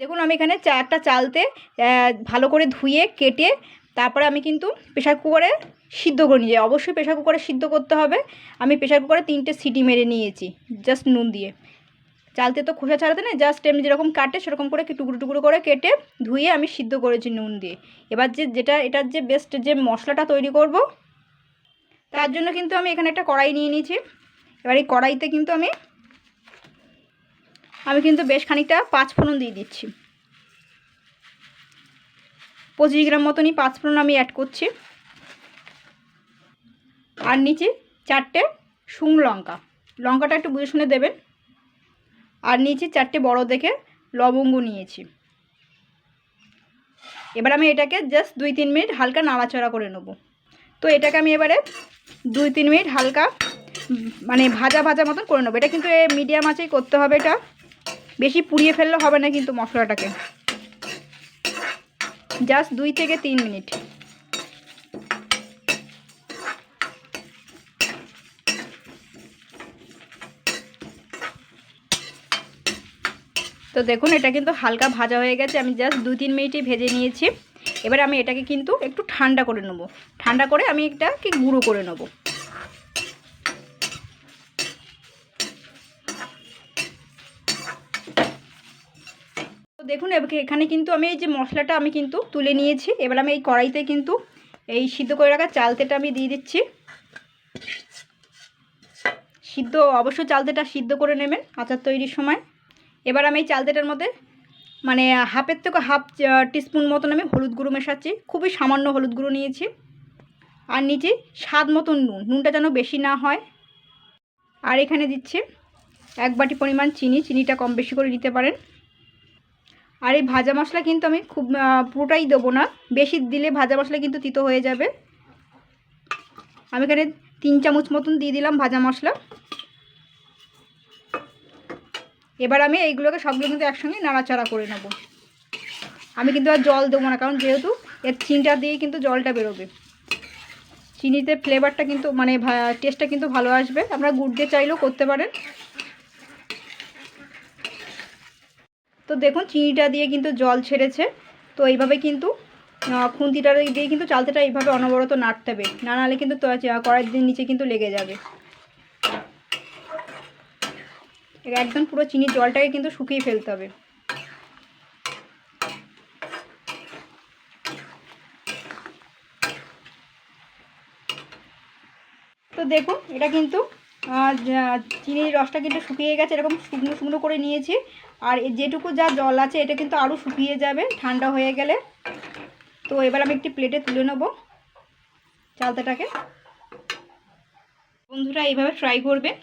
দেখুন, আমি এখানে চারটা চালতে ভালো করে ধুয়ে, কেটে, তারপরে আমি কিন্তু প্রেশার কুকারে সিদ্ধ করে নিয়ে যাই অবশ্যই প্রেশার কুকারে সিদ্ধ করতে হবে। আমি প্রেশার কুকারে তিনটে সিটি মেরে নিয়েছি জাস্ট নুন দিয়ে। চালতে তো খোসা ছাড়াতে না জাস্ট এমনি যেরকম কাটে, সেরকম করে টুকরো টুকরো করে কেটে, ধুয়ে আমি সিদ্ধ করেছি নুন দিয়ে। এবার যে যেটা এটার যে বেস্ট যে মশলাটা তৈরি করব, তার জন্য কিন্তু আমি এখানে একটা কড়াই নিয়ে নিয়েছি। এবার এই কড়াইতে কিন্তু আমি আমি কিন্তু বেশ খানিকটা পাঁচ ফোড়ন দিয়ে দিচ্ছি। পঁচিশ গ্রাম মতনই পাঁচ ফোড়ন আমি অ্যাড করছি। আর নিচে চারটে শুকনো লঙ্কা। লঙ্কাটা একটু বুঝে শুনে দেবেন। আর নিচে চারটে বড় দেখে লবঙ্গ নিয়েছি। এবার আমি এটাকে জাস্ট দুই তিন মিনিট হালকা নাড়াচাড়া করে নেব। তো এটাকে আমি এবারে দুই তিন মিনিট হালকা মানে ভাজা ভাজা মতন করে নেব। এটা কিন্তু মিডিয়াম আঁচেই করতে হবে এটা। বেশি পুড়িয়ে ফেললে হবে না কিন্তু মশলাটাকে। জাস্ট দুই থেকে তিন মিনিট। তো দেখুন, এটা কিন্তু হালকা ভাজা হয়ে গেছে। আমি জাস্ট দু তিন মিনিটই ভেজে নিয়েছি। এবার আমি এটাকে কিন্তু একটু ঠান্ডা করে নেব। ঠান্ডা করে আমি এটাকে গুঁড়ো করে নেব। দেখুন এখানে কিন্তু আমি এই যে মশলাটা আমি কিন্তু তুলে নিয়েছি। এবার আমি এই কড়াইতে কিন্তু এই সিদ্ধ করে রাখা চালতেটা আমি দিয়ে দিচ্ছি। সিদ্ধ, অবশ্য চালতেটা সিদ্ধ করে নেবেন আচার তৈরির সময়। এবার আমি এই চালতেটার মধ্যে মানে হাফের থেকে হাফ টিস্পুন মতন আমি হলুদ গুঁড়ো মেশাচ্ছি। খুবই সামান্য হলুদ গুঁড়ো নিয়েছি। আর নিচে স্বাদ মতন নুন, নুনটা যেন বেশি না হয়। আর এখানে দিচ্ছে এক বাটি পরিমাণ চিনি, চিনিটা কম বেশি করে দিতে পারেন। আর এই ভাজা মশলা কিন্তু আমি খুব পুরোটাই দেবো না। বেশি দিলে ভাজা মশলা কিন্তু তিতো হয়ে যাবে। আমি এখানে তিন চামচ মতন দিয়ে দিলাম ভাজা মশলা। এবার আমি এইগুলোকে সবগুলো কিন্তু একসঙ্গে নাড়াচাড়া করে নেব। আমি কিন্তু আর জল দেবো না, কারণ যেহেতু এর চিনিটা দিয়ে কিন্তু জলটা বেরোবে। চিনিতে ফ্লেভারটা কিন্তু মানে টেস্টটা কিন্তু ভালো আসবে। আপনারা গুড় দিয়ে চাইলেও করতে পারেন। তো দেখুন, চিনিটা দিয়ে কিন্তু জল ছেড়েছে। তো এইভাবে কিন্তু খুন্তিটা দিয়ে কিন্তু চালতেটা এইভাবে অনবরত নাড়তে হবে। না নাহলে কিন্তু কড়াইয়ের নিচে কিন্তু লেগে যাবে। একদম পুরো চিনির জলটাকে কিন্তু শুকিয়ে ফেলতে হবে। তো দেখুন, এটা কিন্তু চিনির রসটা কিন্তু শুকিয়ে গেছে, এরকম শুকনো শুকনো করে নিয়েছি। আর যেটুকু যা জল আছে, এটা কিন্তু আরও শুকিয়ে যাবে, ঠান্ডা হয়ে গেলে। তো এবার আমি একটি প্লেটে তুলে নেব চালতাটাকে। বন্ধুরা, এইভাবে ট্রাই করবেন।